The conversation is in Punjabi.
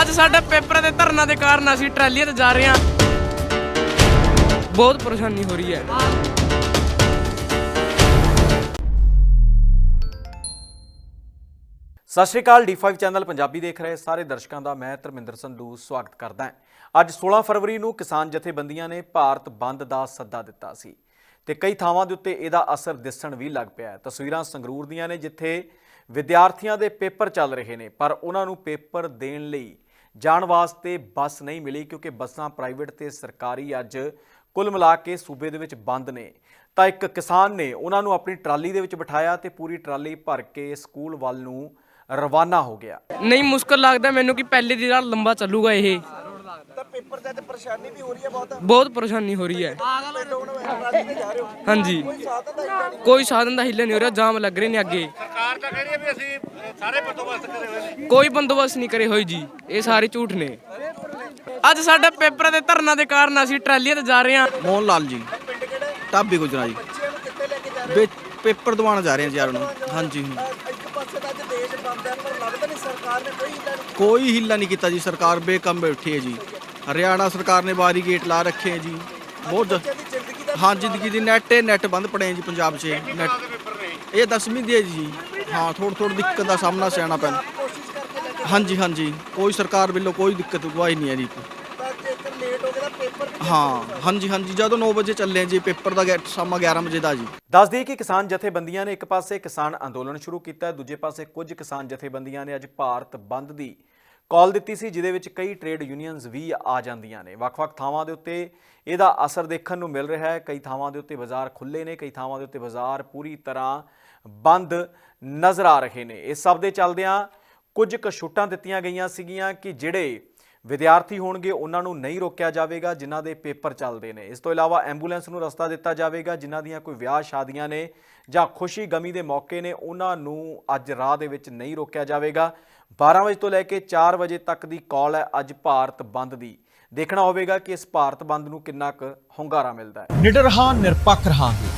ਅੱਜ ਸਾਡੇ ਪੇਪਰਾਂ ਦੇ ਧਰਨਾ ਦੇ ਕਾਰਨ ਅਸੀਂ ਟਰਾਲੀਆਂ ਤੇ ਜਾ ਰਹੇ ਹਾਂ। ਬਹੁਤ ਪਰੇਸ਼ਾਨੀ ਹੋ ਰਹੀ ਹੈ। ਸਤਿ ਸ਼੍ਰੀ ਅਕਾਲ D5 ਚੈਨਲ ਪੰਜਾਬੀ ਦੇਖ ਰਹੇ ਸਾਰੇ ਦਰਸ਼ਕਾਂ ਦਾ, ਮੈਂ ਧਰਮਿੰਦਰ ਸੰਧੂ, ਸਵਾਗਤ ਕਰਦਾ ਹਾਂ। ਅੱਜ 16 ਫਰਵਰੀ ਨੂੰ ਕਿਸਾਨ ਜਥੇਬੰਦੀਆਂ ਨੇ ਭਾਰਤ ਬੰਦ ਦਾ ਸੱਦਾ ਦਿੱਤਾ ਸੀ ਤੇ ਕਈ ਥਾਵਾਂ ਦੇ ਉੱਤੇ ਇਹਦਾ ਅਸਰ ਦਿਸਣ ਵੀ ਲੱਗ ਪਿਆ ਹੈ। ਤਸਵੀਰਾਂ ਸੰਗਰੂਰ ਦੀਆਂ ਨੇ, ਜਿੱਥੇ ਵਿਦਿਆਰਥੀਆਂ ਦੇ ਪੇਪਰ ਚੱਲ ਰਹੇ ਨੇ, ਪਰ ਉਹਨਾਂ ਨੂੰ ਪੇਪਰ ਦੇਣ ਲਈ ਜਾਣ ਵਾਸਤੇ ਬੱਸ ਨਹੀਂ ਮਿਲੀ ਕਿਉਂਕਿ ਬੱਸਾਂ ਪ੍ਰਾਈਵੇਟ ਤੇ ਸਰਕਾਰੀ ਅੱਜ ਕੁੱਲ ਮਿਲਾ ਕੇ ਸੂਬੇ ਦੇ ਵਿੱਚ ਬੰਦ ਨੇ। ਤਾਂ ਇੱਕ ਕਿਸਾਨ ਨੇ ਉਹਨਾਂ ਨੂੰ ਆਪਣੀ ਟਰਾਲੀ ਦੇ ਵਿੱਚ ਬਿਠਾਇਆ ਤੇ ਪੂਰੀ ਟਰਾਲੀ ਭਰ ਕੇ ਸਕੂਲ ਵੱਲ ਨੂੰ ਰਵਾਨਾ ਹੋ ਗਿਆ। ਨਹੀਂ ਮੁਸ਼ਕਲ ਲੱਗਦਾ ਮੈਨੂੰ ਕਿ ਪਹਿਲੇ ਦੀ ਰਾਤ ਲੰਬਾ ਚੱਲੂਗਾ ਇਹ। ਤਾਂ ਪੇਪਰ ਤੇ ਪਰੇਸ਼ਾਨੀ ਵੀ ਹੋ ਰਹੀ ਹੈ ਬਹੁਤ। ਬਹੁਤ ਪਰੇਸ਼ਾਨੀ ਹੋ ਰਹੀ ਹੈ। ਹਾਂਜੀ। ਦਾ ਕੋਈ ਸਾਧਨ ਦਾ ਹਿੱਲਾ ਨਹੀਂ ਹੋ ਰਿਹਾ ਜਾਮ ਲੱਗ ਰਹੇ ਨੇ ਅੱਗੇ। ਸਰਕਾਰ ਤਾਂ ਕਹਿ ਰਹੀ ਹੈ ਵੀ ਅਸੀਂ ਸਾਰੇ ਬੰਦੋਬਸਤ ਕਰੇ ਹੋਏ ਨੇ। ਕੋਈ ਬੰਦੋਬਸਤ ਨਹੀਂ ਕਰੇ ਹੋਏ ਜੀ ਇਹ ਸਾਰੇ ਝੂਠ ਨੇ। ਅੱਜ ਸਾਡੇ ਪੇਪਰ ਦੇ ਧਰਨਾ ਦੇ ਕਾਰਨ ਅਸੀਂ ਟਰਾਲੀਆਂ ਤੇ ਜਾ ਰਹੇ ਹਾਂ। ਮੋਹਨ ਲਾਲ ਜੀ ਢਾਬੀ ਗੁਜਰਾ ਜੀ। ਬੱਚਿਆਂ ਨੂੰ ਕਿੱਥੇ ਲੈ ਕੇ ਜਾ ਰਹੇ ਵੇ ਪੇਪਰ ਦਿਵਾਉਣ ਜਾ ਰਹੇ ਹਾਂ ਜੀ ਯਾਰ ਨੂੰ। ਹਾਂਜੀ ਹੋ? ਇੱਕ ਪਾਸੇ ਤਾਂ ਅੱਜ ਦੇਸ਼ ਬੰਦ ਹੈ ਪਰ ਲੱਗਦਾ ਨਹੀਂ ਸਰਕਾਰ ਨੇ ਕੋਈ ਹਿੱਲਾ ਨਹੀਂ ਕੋਈ ਹਿੱਲਾ ਨਹੀਂ ਕੀਤਾ ਜੀ ਸਰਕਾਰ ਬੇਕਮ ਬੈਠੀ ਹੈ ਜੀ। ਹਰਿਆਣਾ ਸਰਕਾਰ ਨੇ ਬਾਰੀ ਗੇਟ ਲਾ ਰੱਖੇ ਹੈ ਜੀ। ਬਹੁਤ ਜ- ਦੀ ਜ਼ਿੰਦਗੀ ਦਾ ਹਾਂ ਜ਼ਿੰਦਗੀ ਦੀ ਨੈਟ ਹੈ ਨੈਟ ਬੰਦ ਪੜੇ ਹੈ ਜੀ ਪੰਜਾਬ 'ਚ। ਨੈਟ ਇਹ 10ਵੀਂ ਦੀ ਹੈ ਜੀ। ਹਾਂ ਥੋੜੀ ਥੋੜੀ ਦਿੱਕਤ ਦਾ ਸਾਹਮਣਾ ਸਿਆਣਾ ਪੈਂਦਾ। ਕੋਸ਼ਿਸ਼ ਕਰਕੇ ਲੈ ਕੇ ਹਾਂਜੀ ਹਾਂਜੀ। ਕੋਈ ਸਰਕਾਰ ਵੱਲੋਂ ਕੋਈ ਦਿੱਕਤ ਕੋਈ ਨਹੀਂ ਹੈ ਜੀ। ਤਾਂ ਜੇਕਰ ਲੇਟ ਹੋ ਗਿਆ ਤਾਂ ਪੇਪਰ ਵੀ ਹਾਂ ਹਾਂਜੀ ਹਾਂਜੀ। ਜਦੋਂ 9 ਵਜੇ ਚੱਲੇ ਜੀ ਪੇਪਰ ਦਾ ਗੇ- ਸ਼ਾਮਾਂ 11 ਵਜੇ ਦਾ ਜੀ। ਦੱਸ ਦਈਏ ਕਿ ਕਿਸਾਨ ਜਥੇਬੰਦੀਆਂ ਨੇ ਇੱਕ ਪਾਸੇ ਕਿਸਾਨ ਅੰਦੋਲਨ ਸ਼ੁਰੂ ਕੀਤਾ ਹੈ, ਦੂਜੇ ਪਾਸੇ ਕੁਝ ਕਿਸਾਨ ਜਥੇਬੰਦੀਆਂ ਨੇ ਅੱਜ ਭਾਰਤ ਬੰਦ ਦੀ ਕਾਲ ਦਿੱਤੀ ਸੀ ਜਿਹਦੇ ਵਿੱਚ ਕਈ ਟ੍ਰੇਡ ਯੂਨੀਅਨਸ ਵੀ ਆ ਜਾਂਦੀਆਂ ਨੇ। ਵੱਖ-ਵੱਖ ਥਾਵਾਂ ਦੇ ਉੱਤੇ ਇਹਦਾ ਅਸਰ ਦੇਖਣ ਨੂੰ ਮਿਲ ਰਿਹਾ ਹੈ। ਕਈ ਥਾਵਾਂ ਦੇ ਉੱਤੇ ਬਾਜ਼ਾਰ ਖੁੱਲੇ ਨੇ ਕਈ ਥਾਵਾਂ ਦੇ ਉੱਤੇ ਬਾਜ਼ਾਰ ਪੂਰੀ ਤਰ੍ਹਾਂ ਬੰਦ ਨਜ਼ਰ ਆ ਰਹੇ ਨੇ। ਇਸ ਸਭ ਦੇ ਚੱਲਦਿਆਂ ਕੁਝ ਕੁ ਛੁੱਟਾਂ ਦਿੱਤੀਆਂ ਗਈਆਂ ਸੀਗੀਆਂ ਕਿ ਜਿਹੜੇ ਵਿਦਿਆਰਥੀ ਹੋਣਗੇ, ਉਹਨਾਂ ਨੂੰ ਨਹੀਂ ਰੋਕਿਆ ਜਾਵੇਗਾ, ਜਿਨ੍ਹਾਂ ਦੇ ਪੇਪਰ ਚੱਲਦੇ ਨੇ। ਇਸ ਤੋਂ ਇਲਾਵਾ ਐਂਬੂਲੈਂਸ ਨੂੰ ਰਸਤਾ ਦਿੱਤਾ ਜਾਵੇਗਾ, ਜਿਨ੍ਹਾਂ ਦੀਆਂ ਕੋਈ ਵਿਆਹ ਸ਼ਾਦੀਆਂ ਨੇ ਜਾਂ ਖੁਸ਼ੀ ਗਮੀ ਦੇ ਮੌਕੇ ਨੇ, ਉਹਨਾਂ ਨੂੰ ਅੱਜ ਰਾਹ ਦੇ ਵਿੱਚ ਨਹੀਂ ਰੋਕਿਆ ਜਾਵੇਗਾ। 12 ਵਜੇ ਤੋਂ ਲੈ ਕੇ 4 ਵਜੇ ਤੱਕ ਦੀ ਕਾਲ ਹੈ ਅੱਜ ਭਾਰਤ ਬੰਦ ਦੀ। ਦੇਖਣਾ ਹੋਵੇਗਾ ਕਿ ਇਸ ਭਾਰਤ ਬੰਦ ਨੂੰ ਕਿੰਨਾ ਕੁ ਹੁੰਗਾਰਾ ਮਿਲਦਾ ਹੈ। ਨਿਡਰ ਹਾਂ, ਨਿਰਪੱਖ ਰਹਾਂਗੇ।